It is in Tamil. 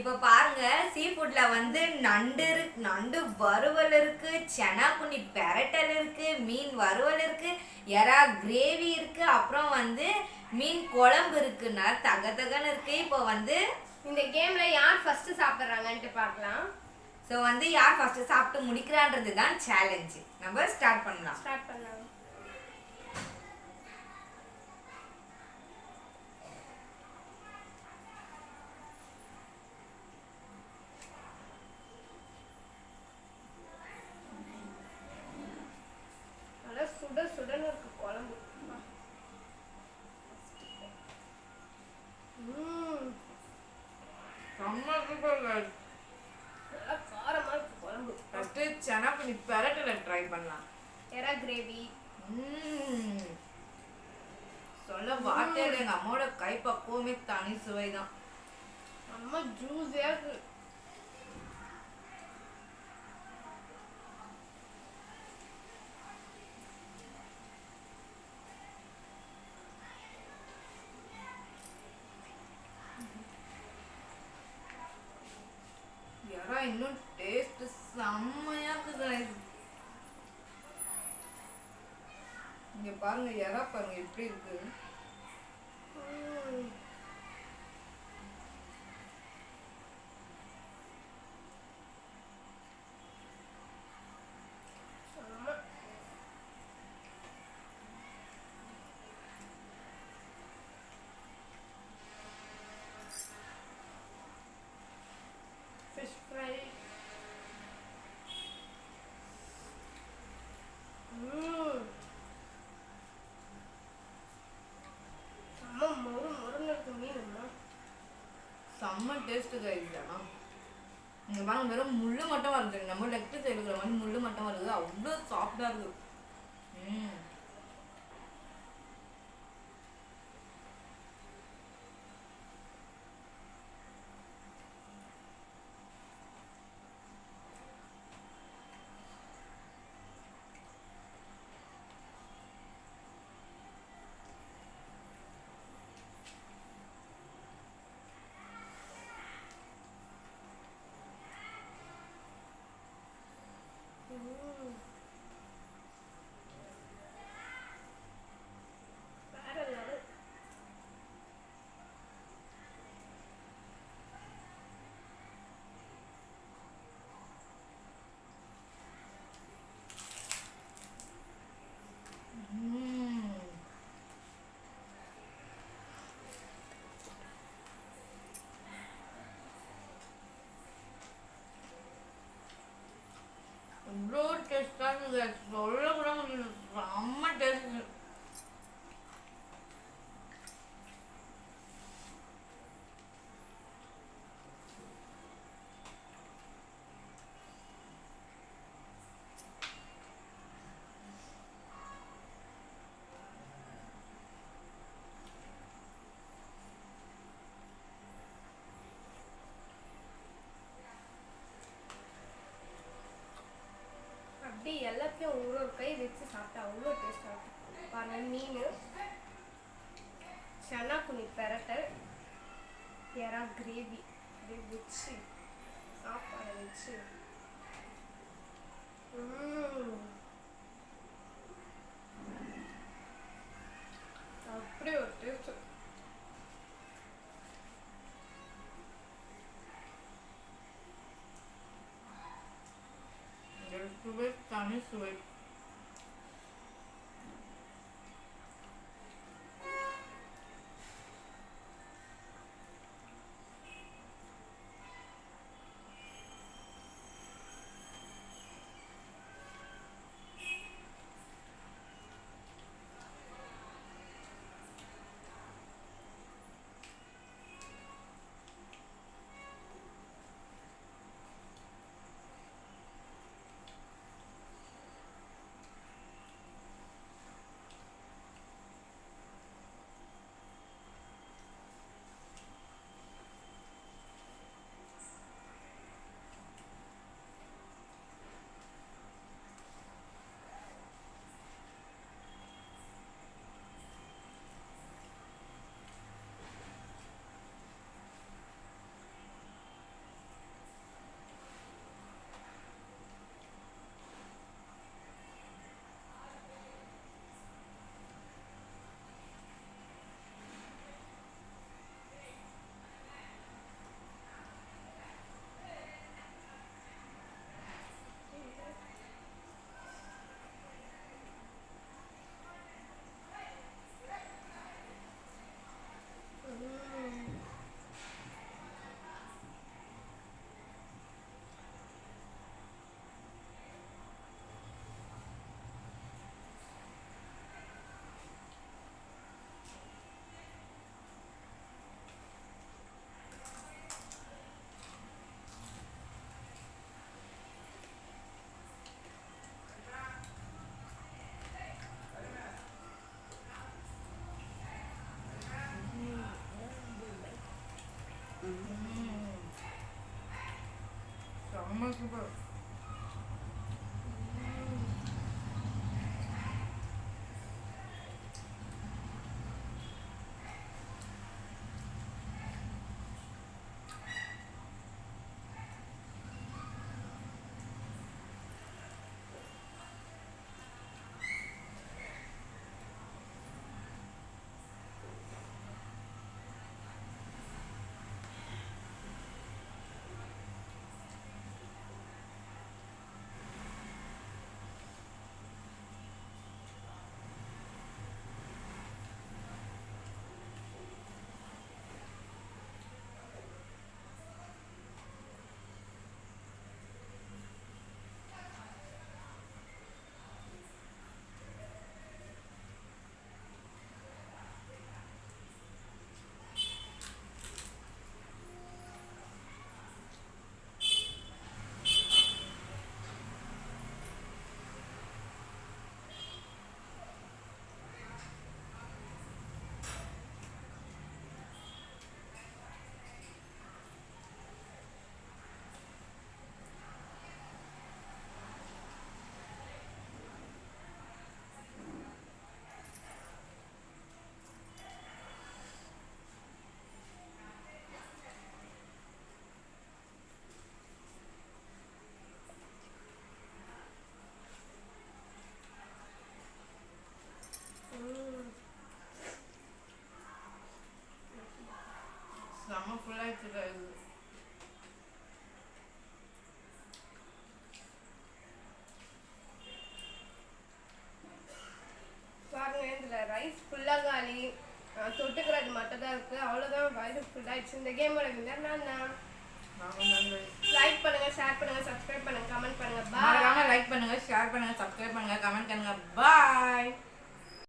இப்போ பாருங்க சீ ஃபுட்ல வந்து நண்டு இருக்கு நண்டு வறுவல் இருக்கு செனா குனி பெரட்டல் இருக்கு மீன் வறுவல் இருக்கு எறா கிரேவி இருக்கு அப்புறம் வந்து மீன் குழம்பு இருக்குன்னா தக தகன்னு இருக்கு. இப்போ வந்து இந்த கேம்ல யார் ஃபர்ஸ்ட் சாப்பிடுறாங்கன்ட்டு பார்க்கலாம். ஸோ வந்து யார் ஃபர்ஸ்ட் சாப்பிட்டு முடிக்கிறான்றது தான் சேலஞ்சு நம்ம ஸ்டார்ட் பண்ணலாம். ஸ்டார்ட் பண்ணலாம் நல்லா சுட சுடன்னு இருக்கு குழம்பு ம் நல்லா காரமா இருக்கு குழம்பு ஃபர்ஸ்ட் செனா குனி பெரட்டலை ட்ரை பண்ணலாம் எறா கிரேவி சொல்ல வார்த்தையில எங்க அம்மாவோட கை பக்குவமே தனி சுவைதான். தான் அம்மா ஜூஸே இன்னும் டேஸ்ட் செம்மையா இருக்குது இங்கே பாருங்கள் எறா பாருங்கள் எப்படி இருக்குது ம். செம்ம. Fish fry. ம். செம்ம மொறு மொறுன்னு இருக்கு மீனுமா செம்ம டேஸ்ட் கைஸ் ஆனா பாருங்க வெறும் முள் மட்டும் வருது. நம்ம லெக் பீஸ் எடுக்கிற மாதிரி முள்ளு மட்டும் வருது. அவ்வளோ சாஃப்டாக இருக்குது ம். டேஸ்டாக இருக்குது சொல்ல கூட முடியல செம்ம டேஸ்ட் அப்படி எல்லாத்தையும் ஒரு வச்சு சாப்பிட்டா அவ்வளோ டேஸ்டாக இருக்கும். பாருங்கள் மீன் சனா குனி பெரட்டல் எறா கிரேவி. அப்படியே வச்சு சாப்பாடை வச்சு. ம். அப்படி ஒரு டேஸ்ட் சுவை தனி Thank you both. சுவை ரைஸ் ஃபுல்லாக காலி. தொட்டுக்கிறது மட்டும் தான் இருக்குது அவ்வளோதான் வயிறு ஃபுல்லாகிடுச்சு இந்த கேமோட வின்னர் நான் தான் லைக் பண்ணுங்க ஷேர் பண்ணுங்க சப்ஸ்கிரைப் பண்ணுங்க கமெண்ட் பண்ணுங்க. பாய் லைக் பண்ணுங்க ஷேர் பண்ணுங்க சப்ஸ்கிரைப் பண்ணுங்க கமெண்ட் பண்ணுங்க. பாய்